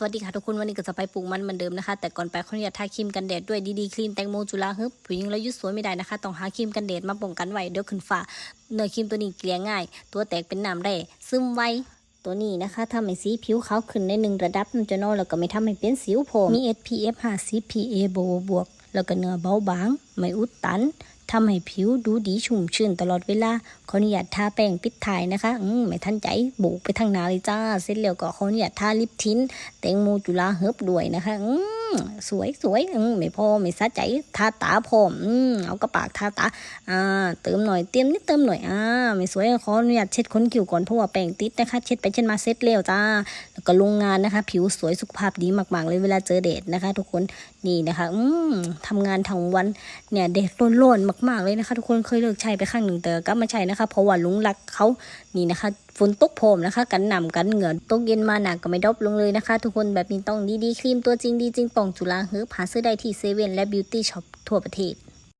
สวัสดีค่ะทุกคนวันนี้ก็จะไปปลูกมันเหมือนเดิมนะคะ แต่ก่อนไปขออนุญาตทาครีมกันแดดด้วยดีๆครีมแตงโมจุฬาฮึบผู้หญิงแล้วยุดสวยไม่ได้นะคะ ต้องหาครีมกันแดดมาป้องกันไว้เดี๋ยวขึ้นฝ้าเนื้อครีมตัวนี้เกลี่ยง่าย ตัวแตกเป็นน้ำได้ซึมไวตัวนี้นะคะทำให้สีผิวขาวขึ้นในหนึ่งระดับมันจะนอแล้วก็ไม่ทำให้เป็นสิวผมมี SPF 50 PA บวก แล้วก็เนื้อเบาบาง ไม่อุดตันทำให้ผิวดูดีชุ่มชื่นตลอดเวลา ขออนุญาตทาแป้งปิดถ่ายนะคะ อืมไม่ทันใจบุกไปทางนาเลยจ้า เสร็จแล้วก็ขออนุญาตทาลิปทินแตงโมจุฬาเฮิบด้วยนะคะ อืม สวยสวยอืมไม่พอไม่สะใจทาตาพอมอืมเอากระปากทาตา อ่า เติมหน่อยเตรียมนิดเติมหน่อยอ่าไม่สวยขออนุญาตเช็ดขนคิ้วก่อนเพราะว่าแป้งติดนะคะ เช็ดไปเช็ดมาเซ็ตเร็วจ้าแล้วก็ลงงานนะคะ ผิวสวยสุขภาพดีมาก ๆ เลยเวลาเจอแดดนะคะ ทุกคนนี่นะคะ อืมทำงานทั้งวันเนี่ยแดดร้อนๆมากๆเลยนะคะ ทุกคนเคยเลิกใช้ไปข้างหนึ่งแต่ก็มาใช้นะคะ เพราะว่าลุงรักเขานี่นะคะฝนตกโพรมนะคะ กันหนำกันเหงื่อตกเย็นมาหนักก็ไม่ดรอปลงเลยนะคะ ทุกคนแบบนี้ต้องดีๆครีมตัวจริงดีจริงป่องจุฬาเฮิร์บหาซื้อได้ที่เซเว่นและบิวตี้ช็อปทั่วประเทศ